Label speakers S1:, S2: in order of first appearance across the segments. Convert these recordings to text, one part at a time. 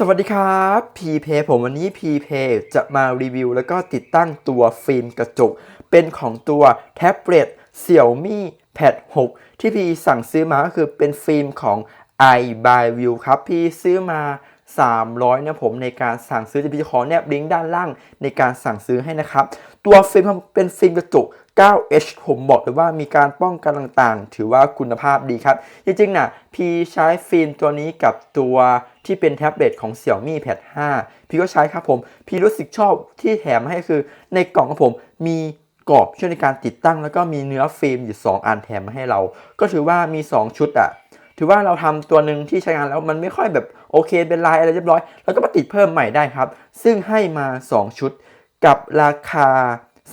S1: สวัสดีครับพีเพผมวันนี้พีเพจะมารีวิว แล้วก็ติดตั้งตัวฟิล์มกระจก เป็นของตัวแท็บเล็ต Xiaomi Pad 6 ที่พี่สั่งซื้อมาก็คือเป็นฟิล์มของ i by View ครับพี่ซื้อมา 300นะผมในการสั่งซื้อจะพี่ขอแนบลิงก์ด้านล่างในการสั่งซื้อให้นะครับ ตัวฟิล์มเป็นฟิล์มกระจก 9H ผมบอกเลยว่ามีการป้องกันต่างๆ ถือว่าคุณภาพดีครับ จริงๆนะพี่ใช้ฟิล์มตัวนี้กับตัวที่เป็นแท็บเล็ตของ Xiaomi Pad 5 พี่ก็ใช้ครับผม พี่รู้สึกชอบที่แถมให้คือ ในกล่องของผมมีกรอบช่วยในการติดตั้ง แล้วก็มีเนื้อฟิล์มอยู่ 2 อันแถมมาให้เรา ก็ถือว่ามี 2 ชุดอะถือว่าเราทำตัวหนึ่งที่ใช้งานแล้วมันไม่ค่อยแบบโอเคเป็นลายอะไรเรียบร้อย แล้วก็มาติดเพิ่มใหม่ได้ครับ ซึ่งให้มา 2 ชุดกับราคา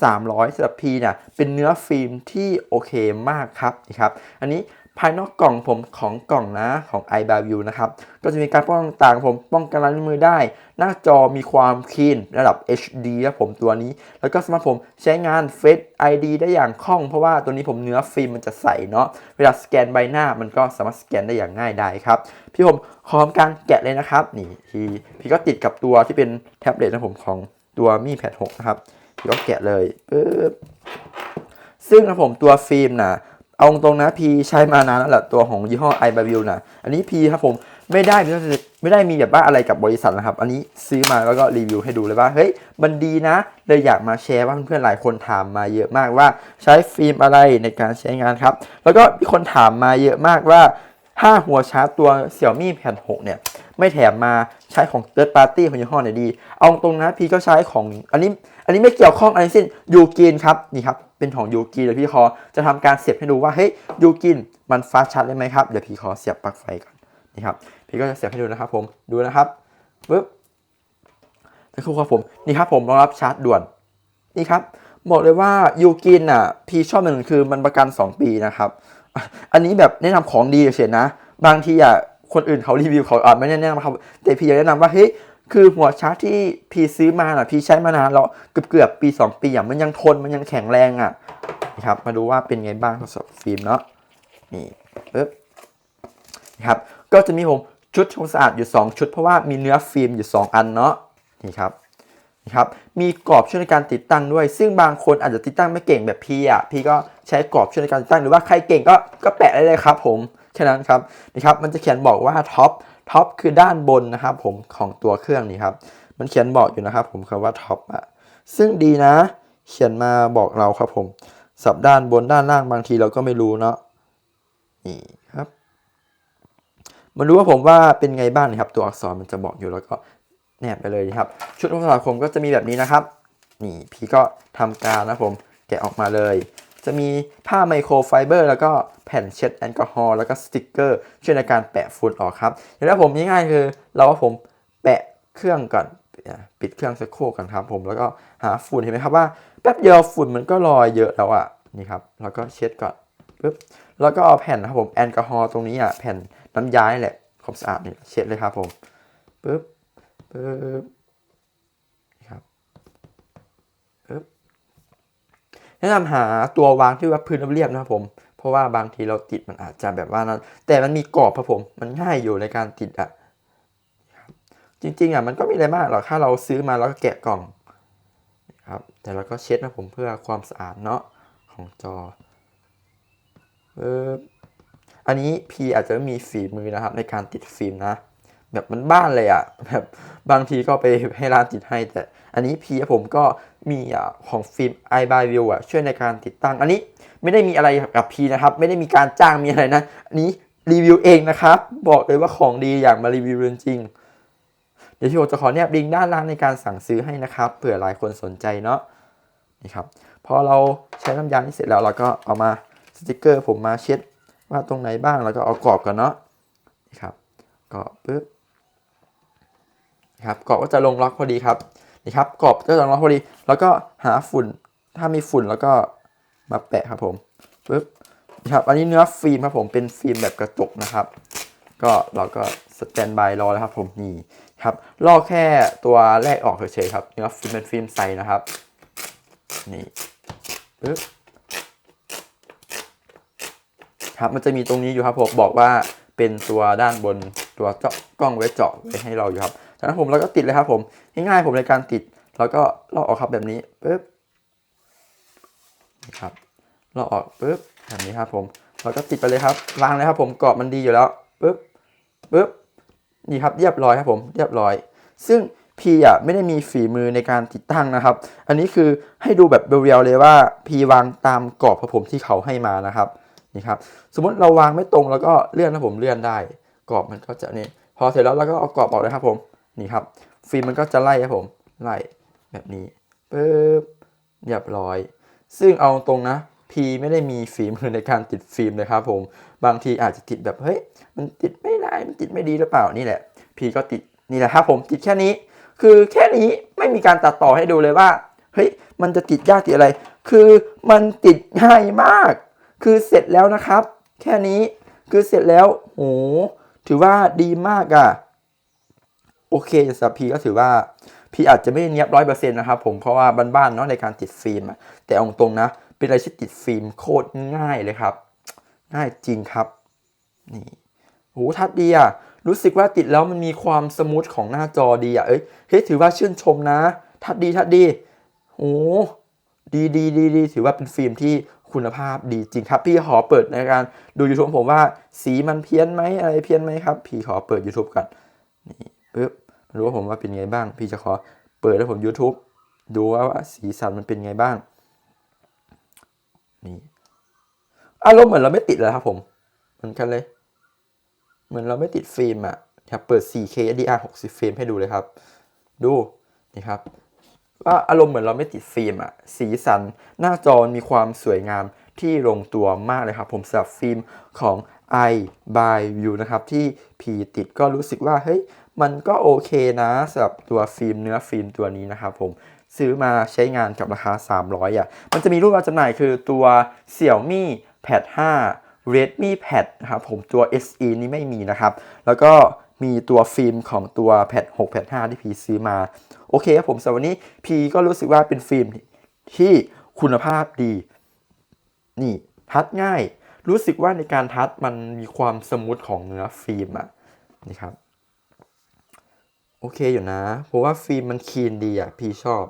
S1: 300สำหรับพีเนี่ยเป็นเนื้อฟิล์มที่โอเคมากครับนี่ครับ อันนี้ภายนอกกล่องผมของกล่องนะของ i b a v i e w นะครับ ก็จะมีการป้องกันต่างผมป้องกันลายนิ้วมือได้ หน้าจอมีความคลีนระดับ HD ครับผมตัวนี้ แล้วก็สมาร์ทผมใช้งาน Face ID ได้อย่างคล่อง เพราะว่าตัวนี้ผมเนื้อฟิล์มมันจะใสเนาะเวลาสแกนใบหน้ามันก็สามารถสแกนได้อย่างง่ายได้ครับ พี่ผมขอทำการแกะเลยนะครับ นี่พี่พี่ก็ติดกับตัวที่เป็นแท็บเล็ตนะผมของตัวมี Pad 6นะครับ พี่ก็แกะเลยปึ๊บซึ่งนะผมตัวฟิล์มนะเอาตรงนะพีใช้มานานแล้วแหละตัวของยี่ห้อ i b a v i e w นะอันนี้พีครับผมไม่ได้ไม่ได้มีแบบว่าอะไรกับบริษัทนะครับ อันนี้ซื้อมาแล้วก็รีวิวให้ดูเลยว่าเฮ้ยมันดีนะ เลยอยากมาแชร์ว่าเพื่อนๆหลายคนถามมาเยอะมากว่าใช้ฟิล์มอะไรในการใช้งานครับ แล้วก็มีคนถามมาเยอะมากว่าถ้าหัวชาร์จตัว Xiaomi Pad 6เนี่ย ไม่แถมมาใช้ของ Third Party ของยี่ห้อไหนดี เอาตรงนะพี่ก็ใช้ของอันนี้อันนี้ไม่เกี่ยวข้องอะไรสิ้นยูกินครับนี่ครับเป็นของยูกินเดี๋ยวพี่ขอจะทำการเสียบให้ดูว่าเฮ้ยยูกินมันฟาสชาร์จได้ไหมครับเดี๋ยวพี่ขอเสียบปลั๊กไฟก่อนนี่ครับพี่ก็จะเสียบให้ดูนะครับผมดูนะครับปึ๊บนี่คือครับผมนี่ครับผมรองรับชาร์จด่วนนี่ครับบอกเลยว่ายูกินอะพี่ชอบมันคือมันประกัน 2 ปีนะครับ อันนี้แบบแนะนำของดีเฉยนะ บางทีอะ คนอื่นเขารีวิวเขาอาจไม่แนะนำครับแต่พี่อยากแนะนำว่าเฮ้ยคือหัวชาร์จที่พี่ซื้อมาอะพี่ใช้มานานแล้วเกือบเกือบปี 2 ปีอะมันยังทนมันยังแข็งแรงอะนี่ครับมาดูว่าเป็นไงบ้างทดสอบฟิล์มเนาะนี่ปึ๊บนี่ครับก็จะมีผมชุดทำความสะอาดอยู่ 2 ชุดเพราะว่ามีเนื้อฟิล์มอยู่ 2 อันเนาะนี่ครับนะครับมีกรอบช่วยในการติดตั้งด้วย ซึ่งบางคนอาจจะติดตั้งไม่เก่งแบบพี่อะพี่ก็ใช้กรอบช่วยในการติดตั้งหรือว่าใครเก่งก็ก็แปะได้เลยครับผม แค่นั้นครับนะครับมันจะเขียนบอกว่าท็อปท็อปคือด้านบนนะครับผมของตัวเครื่องนี้ครับมันเขียนบอกอยู่นะครับผมคำว่าท็อปอะซึ่งดีนะ เขียนมาบอกเราครับผมสับด้านบนด้านล่างบางทีเราก็ไม่รู้เนาะนี่ครับมาดูว่าผมว่าเป็นไงบ้างนะครับ ตัวอักษรมันจะบอกอยู่แล้วก็แนบไปเลยนะครับ ชุดโทรศัพท์ผมก็จะมีแบบนี้นะครับ นี่พี่ก็ทำการนะผมแกะออกมาเลย จะมีผ้าไมโครไฟเบอร์แล้วก็แผ่นเช็ดแอลกอฮอล์แล้วก็สติกเกอร์ช่วยในการแปะฝุ่นออกครับอย่างแรกผมง่ายๆคือเราว่าผมแปะเครื่องก่อนปิดเครื่องสักครู่ก่อนครับผมแล้วก็หาฝุ่นเห็นไหมครับว่าแป๊บเดียวฝุ่นมันก็ลอยเยอะแล้วอะนี่ครับแล้วก็เช็ดก่อนปึ๊บแล้วก็เอาแผ่นนะครับผมแอลกอฮอล์ตรงนี้อะแผ่นน้ำยานี่แหละความสะอาดนี่เช็ดเลยครับผมปึ๊บปึ๊บนี่ครับปึ๊บ แนะนำหาตัววางที่ว่าพื้นเรียบนะครับผม เพราะว่าบางทีเราติดมันอาจจะแบบว่านั้น แต่มันมีกรอบครับผม มันง่ายอยู่ในการติดอะจริงๆอะมันก็ม่อะไรมากหรอกถ้าเราซื้อมาแล้วก็แกะกล่องครับ แต่เราก็เช็ดนะผมเพื่อความสะอาดเนาะของจอปึ๊บอันนี้พีอาจจะมีฝีมือนะครับในการติดฟิล์มนะ แบบมันบ้านเลยอะ่ะแบบบางทีก็ไปให้ร้านติดให้แต่ อันนี้พีผมก็มีอะของฟิล์ม i by view อะช่วยในการติดตั้ง อันนี้ไม่ได้มีอะไรกับพีนะครับ ไม่ได้มีการจ้างมีอะไรนะอันนี้รีวิวเองนะครับ บอกเลยว่าของดีอย่ากมารีวิวจริงเดี๋ยวที่ผมจะขอแนบลิงก์ด้านล่างในการสั่งซื้อให้นะครับเผื่อหลายคนสนใจเนาะนี่ครับพอเราใช้น้ำยาที่เสร็จแล้วเราก็เอามาสติกเกอร์ ผมมาเช็ดว่าตรงไหนบ้างแล้วก็เอากรอบกันเนาะนี่ครับกรอบปึ๊บ ครับกรอบก็จะลงล็อกพอดีครับนี่ครับกรอบก็จะลงล็อกพอดี แล้วก็หาฝุ่น ถ้ามีฝุ่นแล้วก็มาแปะครับผมปึ๊บนะครับอันนี้เนื้อฟิล์มครับผมเป็นฟิล์มแบบกระจกนะครับ ก็เราก็สแตนบายรอแล้วครับผมนี่ครับลอกแค่ตัวแรกออกเฉยๆครับเนื้อฟิล์มเป็นฟิล์มใสนะครับนี่ปึ๊บครับมันจะมีตรงนี้อยู่ครับผมบอกว่าเป็นตัวด้านบนตัวเจาะกล้องไว้เจาะไว้ให้เราอยู่ครับ จากนั้นผมเราก็ติดเลยครับผมง่ายๆผมในการติดแล้วก็ลอกออกครับแบบนี้ปึ๊บนี่ครับลอกออกปึ๊บแบบนี้ครับผมเราก็ติดไปเลยครับวางเลยครับผมกรอบมันดีอยู่แล้วปึ๊บปึ๊บนี่ครับเรียบร้อยครับผมเรียบร้อย ซึ่งพีอะไม่ได้มีฝีมือในการติดตั้งนะครับ อันนี้คือให้ดูแบบเรียวๆเลยว่าพีวางตามกรอบพระผมที่เขาให้มานะครับนี่ครับสมมติเราวางไม่ตรงแล้วก็เลื่อนนะผมเลื่อนได้ กรอบมันก็จะนี่พอเสร็จแล้วเราก็เอากรอบออกเลยครับผม นี่ครับ ฟิล์มมันก็จะไล่ครับผมไล่แบบนี้ปึ๊บเรียบร้อย ซึ่งเอาตรงนะพีไม่ได้มีฝีมือในการติดฟิล์มเลยครับผมบางทีอาจจะติดแบบเฮ้ยมันติดไม่ได้มันติดไม่ดีหรือเปล่านี่แหละพีก็ติดนี่แหละครับผมติดแค่นี้ คือแค่นี้ไม่มีการตัดต่อให้ดูเลยว่าเฮ้ยมันจะติดยากติดอะไร คือมันติดง่ายมาก คือเสร็จแล้วนะครับ แค่นี้คือเสร็จแล้วโหถือว่าดีมากอะ่ะ โอเคสำหรับพีก็ถือว่าพีอาจจะไม่เนียบร้อยเปอร์เซ็นต์นะครับผมเพราะว่าบ้านๆเนาะในการติดฟิล์มแต่อาตรงนะ เป็นอะไรที่ติดฟิล์มโคตรง่ายเลยครับ ง่ายจริงครับ นี่โหทัดดีอะรู้สึกว่าติดแล้วมันมีความสมูทของหน้าจอดีอะเอ้ยเฮ้ยถือว่าชื่นชมนะ ทัดดีทัดดีโอ้ดีดีดีดีถือว่าเป็นฟิล์มที่คุณภาพดีจริงครับ พี่ขอเปิดในการดู YouTube ผมว่าสีมันเพี้ยนไหมอะไรเพี้ยนไหมครับ พี่ขอเปิด YouTube ก่อนนี่ปึ๊บ รู้ว่าผมว่าเป็นไงบ้าง พี่จะขอเปิดให้ผม YouTube ดูว่าสีสันมันเป็นไงบ้าง นี่อารมณ์เหมือนเราไม่ติดเลยครับผมเหมือนกันเลย เหมือนเราไม่ติดฟิล์มอะครับเปิด 4K HDR 60เฟรมให้ดูเลยครับ ดูนี่ครับ ว่าอารมณ์เหมือนเราไม่ติดฟิล์มอะสีสันหน้าจอมีความสวยงามที่ลงตัวมากเลยครับ ผมสำหรับฟิล์มของ i by view นะครับ ที่พีติดก็รู้สึกว่าเฮ้ย มันก็โอเคนะสำหรับตัวฟิล์มเนื้อฟิล์มตัวนี้นะครับผมซื้อมาใช้งานกับราคา 300อะมันจะมีรูปวางจำหน่ายคือตัว Xiaomi Pad 5 Redmi Pad นะครับผมตัว SE นี่ไม่มีนะครับ แล้วก็มีตัวฟิล์มของตัว Pad 6 Pad 5 ที่พีซื้อมา โอเคครับผมสำหรับวันนี้พีก็รู้สึกว่าเป็นฟิล์มที่คุณภาพดี นี่ทัดง่าย รู้สึกว่าในการทัดมันมีความสมูทของเนื้อฟิล์มอะนี่ครับ โอเคอยู่นะ เพราะว่าฟิล์มมันคีนดีอะ พี่ชอบ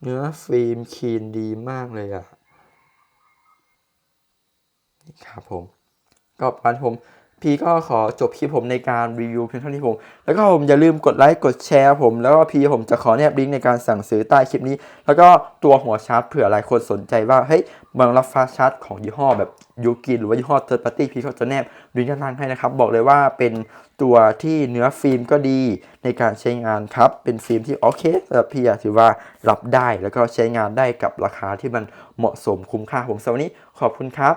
S1: เนื้อฟิล์มคีนดีมากเลยอะ นี่ครับผม ก็ประมาณผม พี่ก็ขอจบคลิปผมในการรีวิวเพียงเท่านี้ผม แล้วก็ผมอย่าลืมกดไลค์กดแชร์ผม แล้วก็พี่ผมจะขอแนบลิงก์ในการสั่งซื้อใต้คลิปนี้ แล้วก็ตัวหัวชาร์จเผื่อหลายคนสนใจว่า เฮ้ยบางรับฟ้าชาร์จของยี่ห้อแบบยูกินหรือว่ายี่ห้อเทอร์ปาร์ตี้พี่เขาจะแนบลิงก์ด้านล่างให้นะครับ บอกเลยว่าเป็นตัวที่เนื้อฟิล์มก็ดีในการใช้งานครับ เป็นฟิล์มที่โอเคสำหรับพี่ถือว่ารับได้แล้วก็ใช้งานได้กับราคาที่มันเหมาะสมคุ้มค่าผมสำหรับวันนี้ขอบคุณครับ